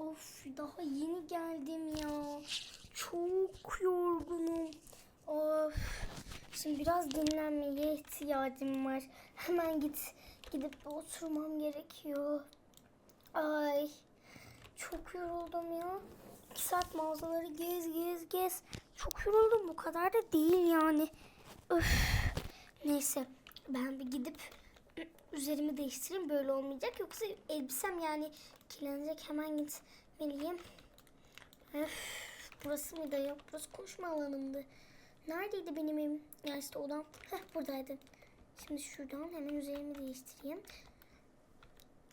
Of daha yeni geldim ya. Çok yorgunum. Of. Şimdi biraz dinlenmeye ihtiyacım var. Hemen git gidip oturmam gerekiyor. Ay. Çok yoruldum ya. İki saat mağazaları gez gez gez. Çok yoruldum. Bu kadar da değil yani. Öf. Neyse. Ben bir gidip üzerimi değiştireyim. Böyle olmayacak. Yoksa elbisem yani kirlenecek. Hemen gitmeliyim. Öf. Burası mıydı ya? Burası koşma alanımdı. Neredeydi benim evim? Ya işte odam. Heh buradaydı. Şimdi şuradan hemen üzerimi değiştireyim.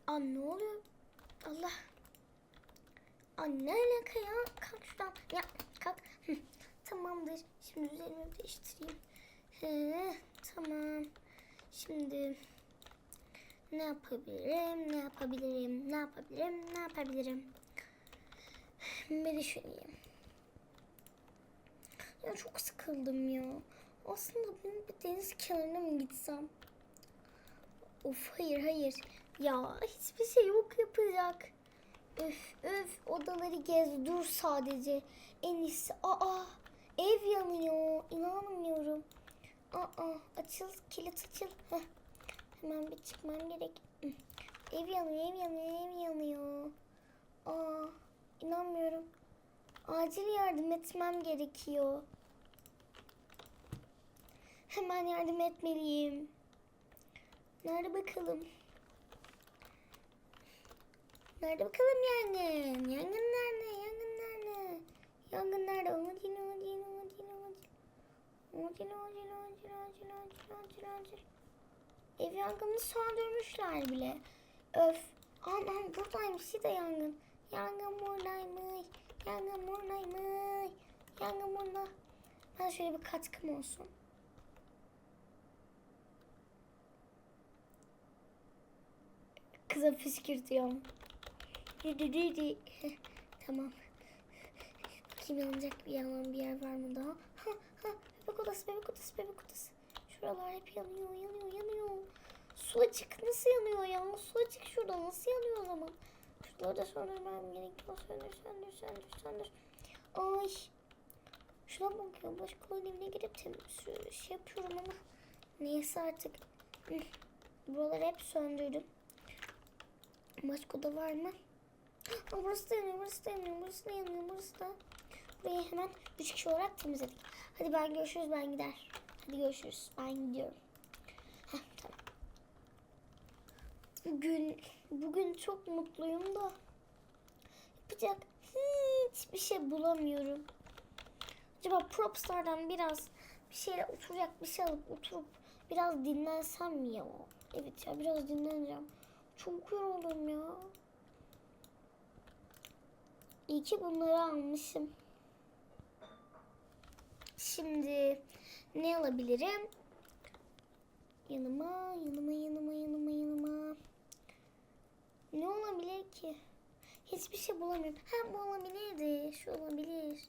Aa ne oluyor? Allah. Aa ne alaka ya? Kalk şuradan. Ya kalk. Tamamdır. Şimdi üzerimi değiştireyim. He, tamam. Şimdi ne yapabilirim? Ne yapabilirim? Ne yapabilirim? Ne yapabilirim? Bir düşüneyim. Ya çok sıkıldım ya. Aslında ben bir deniz kenarına mı gitsem? Of hayır hayır. Ya hiçbir şey yok yapacak. Öf öf odaları gez dur sadece. En iyisi aa ev yanıyor. İnanmıyorum. Aa açıl kilit açıl. Heh. Hemen bir çıkmam gerek. Ev yanıyor ev yanıyor ev yanıyor. Aa inanmıyorum. Acil yardım etmem gerekiyor. Hemen yardım etmeliyim. Nerede bakalım? Nerede bakalım yangın? Yangın nerede? Yangın nerede? Yangın nerede? Odin, odin, odin, odin. Odin, odin, odin, odin, odin, odin, odin. Ev yangını söndürmüşler bile. Öf. Anam buradaymış de yangın. Yangın buradaymış. Yangın buradaymış. Yangın burada. Ben şöyle bir katkım olsun. Kıza püskürtüyorum. Tamam. Kim yanacak bir yalan bir yer var mı daha? Ha ha bebek odası bebek odası bebek odası. Şuralar hep yanıyor yanıyor yanıyor. Su açık nasıl yanıyor ya? Su açık şurada nasıl yanıyor o zaman? Şuraları da söndürmem gerekiyor. Söndür söndür söndür söndür. Ay. Şuna bakıyorum. Başkalarının evine girip temiz şey yapıyorum ama. Neyse artık. Buraları hep söndürdüm. Başka da var mı? Aa, burası da yanıyor, burası da yanıyor, burası da yanıyor, burası da. Burayı hemen üç kişi olarak temizledik. Hadi ben görüşürüz, ben gider. Hadi görüşürüz, ben gidiyorum. Heh, tamam. Bugün, bugün çok mutluyum da. Yapacak hiçbir şey bulamıyorum. Acaba Propstar'dan biraz bir şeyle oturacak bir şey alıp oturup biraz dinlensem mi ya? Evet ya biraz dinleneceğim. Çok yoruldum ya. İyi ki bunları almışım. Şimdi ne alabilirim? Yanıma, yanıma, yanıma, yanıma, yanıma. Ne olabilir ki? Hiçbir şey bulamıyorum. Ha bu olabilirdi. Şu olabilir.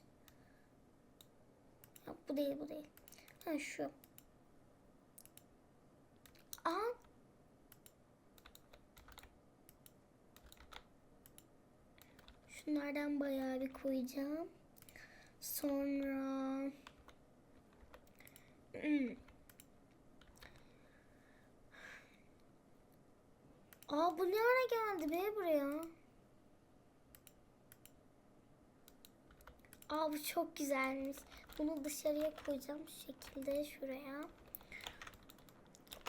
Ya, bu değil, bu değil. Ha şu. Aa Şunlardan bayağı bir koyacağım. Sonra Hmm. Aa bu ne geldi be buraya? Aa bu çok güzelmiş. Bunu dışarıya koyacağım şu şekilde şuraya.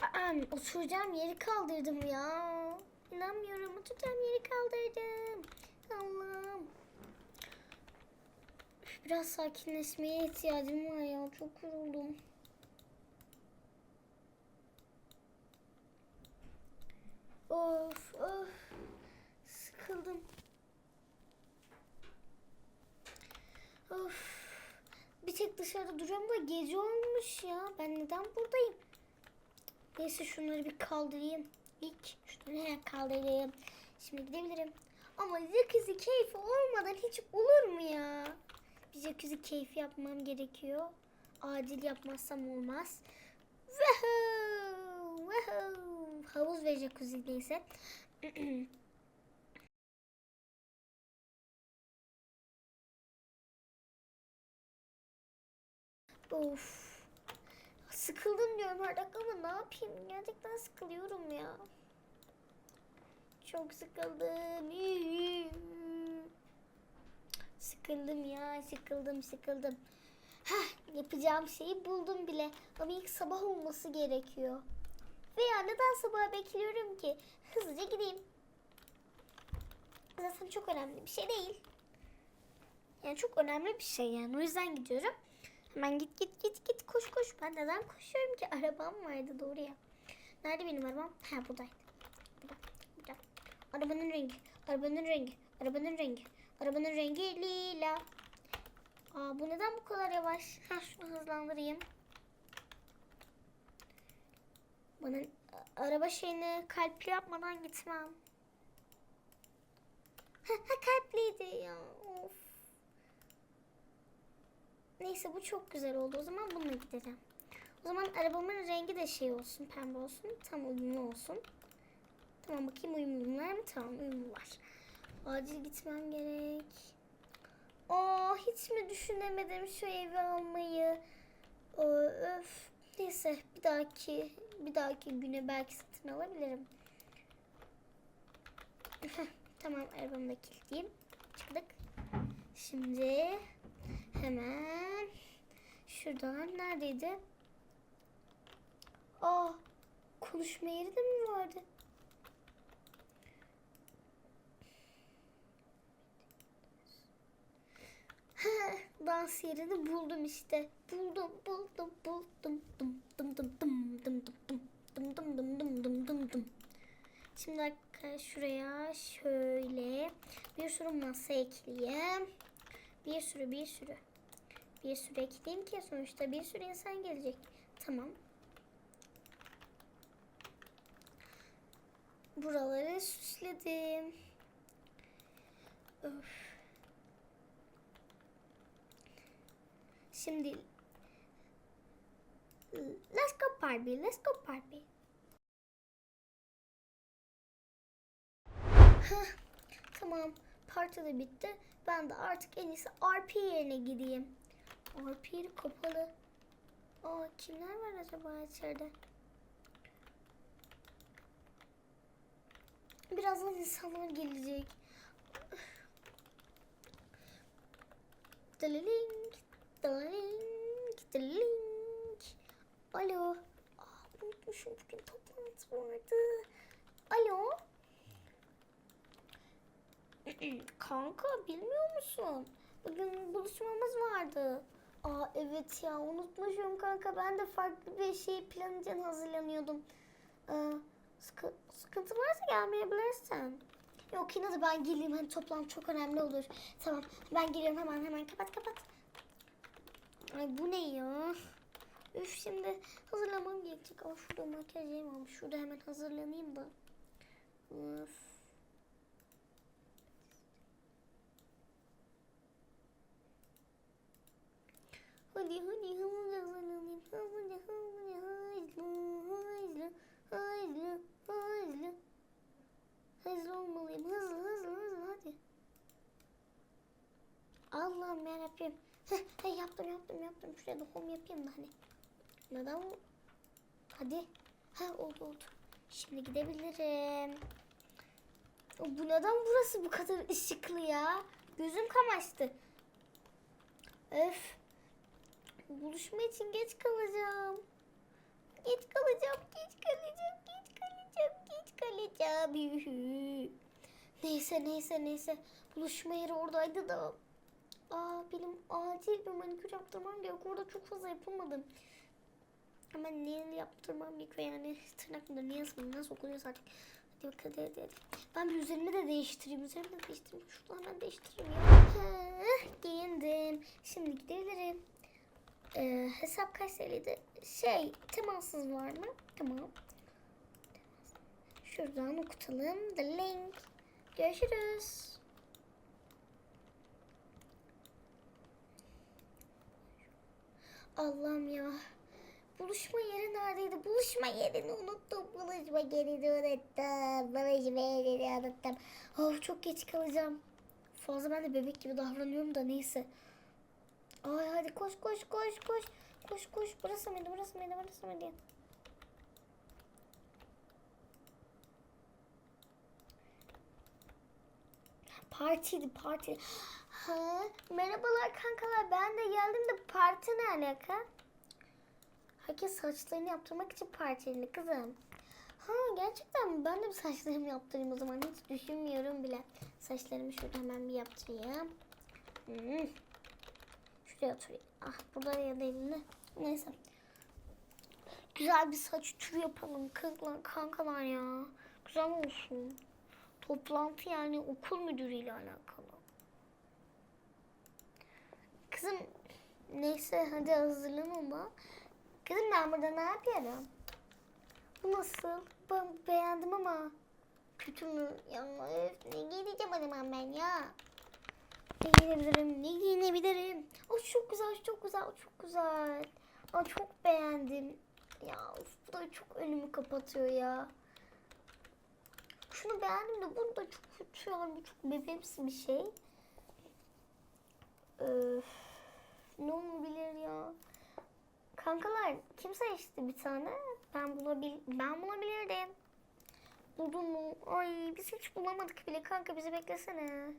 Aa, oturacağım yeri kaldırdım ya. İnanmıyorum oturacağım yeri kaldırdım. Allah'ım. Biraz sakinleşmeye ihtiyacım var ya. Çok yoruldum. Of of. Sıkıldım. Of. Dışarıda duruyorum da gece olmuş ya. Ben neden buradayım? Neyse şunları bir kaldırayım. İlk şunları kaldırayım. Şimdi gidebilirim. Ama jacuzzi keyfi olmadan hiç olur mu ya? Bir jacuzzi keyfi yapmam gerekiyor. Acil yapmazsam olmaz. Woohoo! Woohoo! Havuz ve jacuzzi neyse. Of. Sıkıldım diyorum her dakika ama ne yapayım? Gerçekten sıkılıyorum ya. Çok sıkıldım. Sıkıldım ya, sıkıldım, sıkıldım. Heh, yapacağım şeyi buldum bile. Ama ilk sabah olması gerekiyor. Veya neden sabah bekliyorum ki? Hızlıca gideyim. Zaten çok önemli bir şey değil. Yani çok önemli bir şey yani. O yüzden gidiyorum. Hemen git git git git koş koş. Ben neden koşuyorum ki? Arabam vardı doğru ya. Nerede benim arabam? Ha buradaydı. Burada. Arabanın rengi. Arabanın rengi. Arabanın rengi. Arabanın rengi lila. Aa bu neden bu kadar yavaş? Ha şunu hızlandırayım. Bana araba şeyini kalpli yapmadan gitmem. Ha kalpliydi ya. Of. Neyse bu çok güzel oldu. O zaman bununla gideceğim. O zaman arabamın rengi de şey olsun, pembe olsun. Tam uyumlu olsun. Tamam bakayım uyumlular mı? Tamam uyumlular. Acil gitmem gerek. Aa hiç mi düşünemedim şu evi almayı? Aa, öf. Neyse bir dahaki bir dahaki güne belki satın alabilirim. Tamam arabamı da kilitleyeyim. Çıktık. Şimdi hemen şuradan neredeydi? Aa konuşma yeri de mi vardı? Dans yerini buldum işte. Buldum, buldum, buldum. Dum dum dum dum dum dum dum dum dum dum dum dum dum dum. Şimdi arkadaşlar şuraya şöyle bir sürü masa ekleyeyim. Bir sürü bir sürü. Bir sürü ekleyeyim ki sonuçta bir sürü insan gelecek. Tamam. Buraları süsledim. Öf. Şimdi let's go party, let's go. Heh, tamam, parti de bitti. Ben de artık en iyisi RP yerine gideyim. RP yeri kapalı. Aa, kimler var acaba içeride? Birazdan insanlar gelecek. Dalaling, dalaling, dalaling. Alo. Aa, unutmuşum bugün toplantı vardı. Alo. Kanka bilmiyor musun? Bugün buluşmamız vardı. Aa evet ya unutmuşum kanka. Ben de farklı bir şey plan için hazırlanıyordum. Ee, sıkı- sıkıntı varsa gelmeyebilirsin. Yok yine de ben geleyim. Hani toplantı çok önemli olur. Tamam ben geliyorum hemen hemen. Kapat kapat. Ay bu ne ya? Üf şimdi hazırlamam gerekecek. Aa şurada makyaj yerim. Şurada hemen hazırlanayım da. Üf. Hadi hadi hızlıca hazırlanayım. Hızlıca hızlıca hızlı hızlı hızlı hızlı. Hızlı olmalıyım. Hızlı hızlı hızlı hadi. Allah'ım yarabbim. Heh, yaptım yaptım yaptım. Şuraya da home yapayım da hani. Neden bu? Hadi. Ha oldu oldu. Şimdi gidebilirim. Bu neden burası bu kadar ışıklı ya? Gözüm kamaştı. Öf. Buluşma için geç kalacağım. Geç kalacağım, geç kalacağım, geç kalacağım, geç kalacağım. Neyse, neyse, neyse. Buluşma yeri oradaydı da. Aa, benim acil bir manikür yaptırmam gerek. Orada çok fazla yapamadım. Hemen nail yaptırmam gerekiyor yani. Tırnak mıdır, nail mı, nasıl okunuyorsa artık. Hadi bakalım, hadi, hadi. Ben bir üzerimi de değiştireyim, üzerimi de değiştireyim. Şuradan hemen değiştireyim. Heh, giyindim. Şimdi gidebilirim. Ee, hesap kaç TL'ydi? Şey, temassız var mı? Tamam. Şuradan okutalım. The link. Görüşürüz. Allah'ım ya. Buluşma yeri neredeydi? Buluşma yerini unuttum. Buluşma yerini unuttum. Buluşma yerini unuttum. Of çok geç kalacağım. Fazla ben de bebek gibi davranıyorum da neyse. Ay hadi koş koş koş koş. Koş koş. Burası mıydı? Burası mıydı? Burası mıydı? Partiydi parti. Ha, merhabalar kankalar. Ben de geldim de parti ne alaka? Herkes saçlarını yaptırmak için partili kızım. Ha gerçekten mi? Ben de bir saçlarımı yaptırayım o zaman. Hiç düşünmüyorum bile. Saçlarımı şurada hemen bir yaptırayım. Hmm. Şuraya oturayım. Ah burada ya da. Neyse. Güzel bir saç türü yapalım. Kankalar, kankalar ya. Güzel olsun. Toplantı yani okul müdürüyle alakalı. Kızım neyse hadi hazırlan ama. Kızım ben burada ne yapıyorum? Bu nasıl? Ben beğendim ama kötü mü? Ya öf, ne giyeceğim o zaman ben ya? Ne giyinebilirim? Ne giyinebilirim? O çok güzel, çok güzel, çok güzel. Aa, çok beğendim. Ya of, bu da çok önümü kapatıyor ya. Şunu beğendim de bunu da çok kötü yani. Bu çok bebeğimsi bir şey. Öf, ne olabilir ya? Kankalar kim seçti bir tane? Ben bulabil ben bulabilirdim. Buldun mu? Ay biz hiç bulamadık bile kanka bizi beklesene.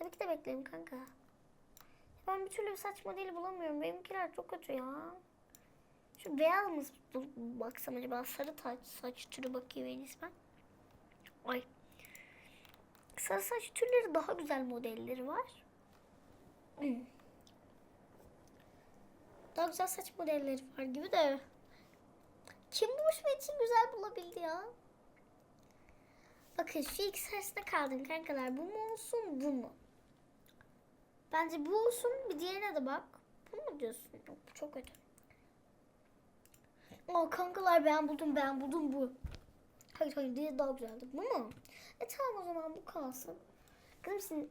Tabii ki de beklerim kanka. Ben bir türlü bir saç modeli bulamıyorum. Benimkiler çok kötü ya. Şu beyaz mı baksam acaba sarı saç, saç türü bakayım en ben. Ay. Sarı saç türleri daha güzel modelleri var. Daha güzel saç modelleri var gibi de. Kim bu şu için güzel bulabildi ya? Bakın şu ikisi arasında kaldım kankalar. Bu mu olsun bu mu? Bence bu olsun. Bir diğerine de bak. Bu mu diyorsun? Yok bu çok kötü. Aa kankalar ben buldum ben buldum bu. Hayır hayır diğeri daha güzeldi. Bu mu? E tamam o zaman bu kalsın. Kızım siz,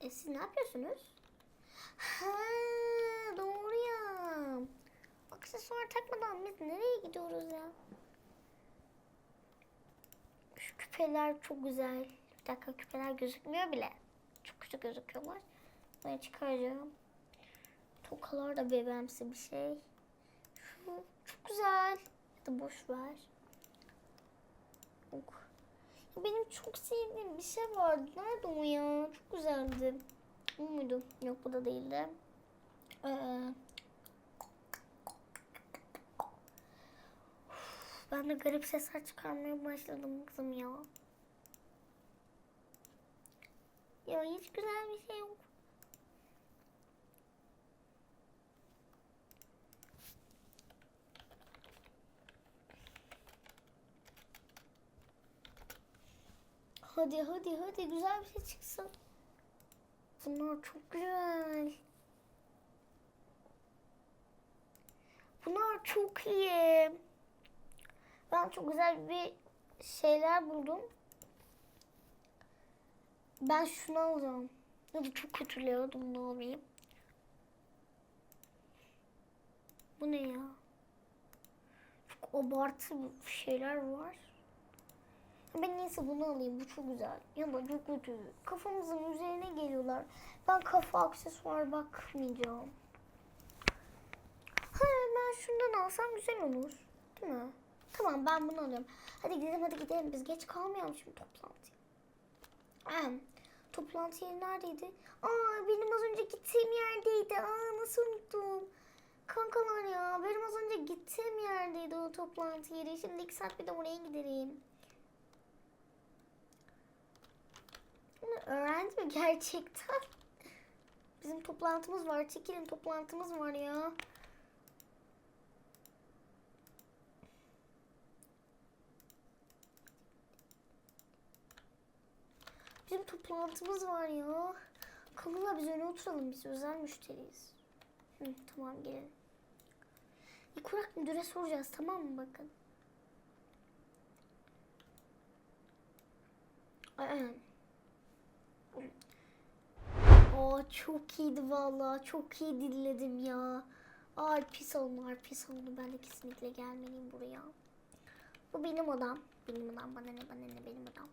e, siz ne yapıyorsunuz? Ha doğru ya. Aksesuar takmadan biz nereye gidiyoruz ya? Şu küpeler çok güzel. Bir dakika küpeler gözükmüyor bile. Çok kötü gözüküyorlar. Ben çıkaracağım. Tokalar da bebeğimsi bir şey. Şu çok güzel. Ya da boş ver. Benim çok sevdiğim bir şey vardı. Nerede o ya? Çok güzeldi. Bu muydu? Yok bu da değildi. Ee, ben de garip sesler çıkarmaya başladım kızım ya. Ya hiç güzel bir şey yok. Hadi hadi hadi güzel bir şey çıksın. Bunlar çok güzel. Bunlar çok iyi. Ben çok güzel bir şeyler buldum. Ben şunu alacağım. Ya da çok kötülüyordum ne alayım. Bu ne ya? Çok abartı şeyler var. Ben neyse bunu alayım. Bu çok güzel. Ya da çok kötü. Kafamızın üzerine geliyorlar. Ben kafa aksesuar bakmayacağım. Ha, ben şundan alsam güzel olur. Değil mi? Tamam ben bunu alıyorum. Hadi gidelim hadi gidelim. Biz geç kalmayalım şimdi toplantıya. Ahem. Toplantı yeri neredeydi? Aa benim az önce gittiğim yerdeydi. Aa nasıl unuttum. Kankalar ya benim az önce gittiğim yerdeydi o toplantı yeri. Şimdi iki saat bir de oraya gidelim. Öğrendi mi gerçekten? Bizim toplantımız var. Çekilin toplantımız var ya. Bizim toplantımız var ya. Kanka biz öne oturalım. Biz özel müşteriyiz. Hı, tamam gelin. İlk olarak müdüre soracağız tamam mı bakın. Aa. Aa çok iyiydi vallahi. Çok iyi dinledim ya. Ay pis oldu, pis oldu. Ben de kesinlikle gelmeliyim buraya. Bu benim odam. Benim odam. Bana ne bana ne benim odam.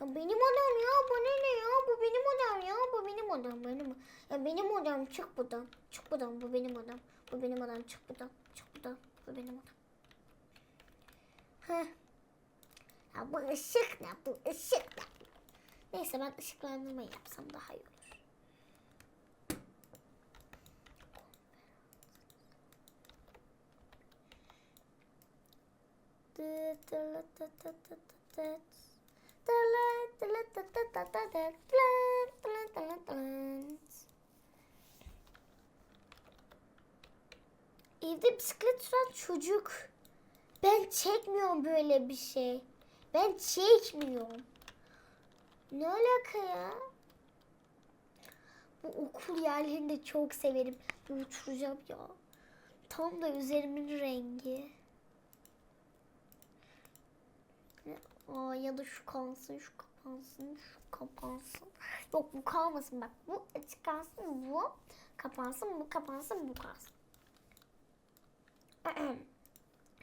Ya benim odam ya bu ne ya bu benim odam ya bu benim odam benim. Ya benim odam çık buradan. Çık buradan bu benim odam. Bu benim odam çık buradan. Çık buradan bu benim odam. Heh. Ya bu ışık ne bu ışık ne? Neyse ben ışıklandırma yapsam daha iyi. Evde bisiklet süren çocuk. Ben çekmiyorum böyle bir şey. Ben çekmiyorum. Ne alaka ya? Bu okul yerlerini de çok severim. Uçuracağım ya. Tam da üzerimin rengi. Aa, ya da şu kalsın, şu kapansın, şu kapansın. Yok bu kalmasın bak. Bu açık kalsın, bu kapansın, bu kapansın, bu kalsın.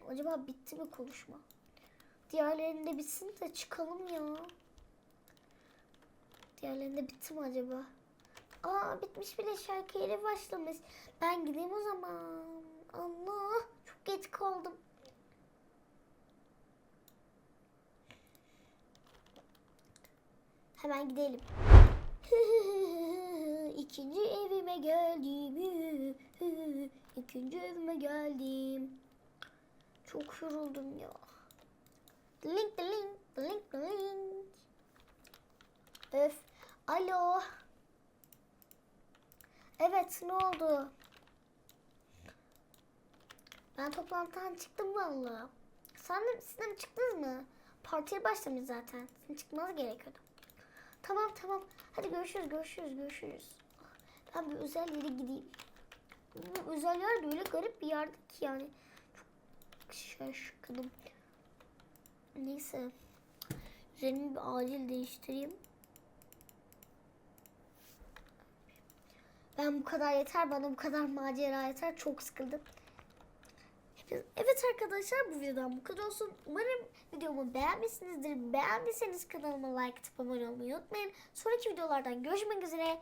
Acaba bitti mi konuşma? Diğerlerinde bitsin de çıkalım ya. Diğerlerinde bitti mi acaba? Aa bitmiş bile şarkı yeri başlamış. Ben gideyim o zaman. Allah çok geç kaldım. Hemen gidelim. İkinci evime geldim. İkinci evime geldim. Çok yoruldum ya. Link link link link. Öf. Alo. Evet ne oldu? Ben toplantıdan çıktım valla. Sen de, siz de mi çıktınız mı? Partiye başlamış zaten. Sizin çıkmanız gerekiyordu. Tamam tamam. Hadi görüşürüz görüşürüz görüşürüz. Ben bir özel yere gideyim. Bu özel yer de öyle garip bir yerde ki yani. Çok şaşkınım. Neyse. Üzerimi bir acil değiştireyim. Ben bu kadar yeter. Bana bu kadar macera yeter. Çok sıkıldım. Evet arkadaşlar bu videodan bu kadar olsun. Umarım videomu beğenmişsinizdir. Beğendiyseniz kanalıma like atıp abone olmayı unutmayın. Sonraki videolardan görüşmek üzere.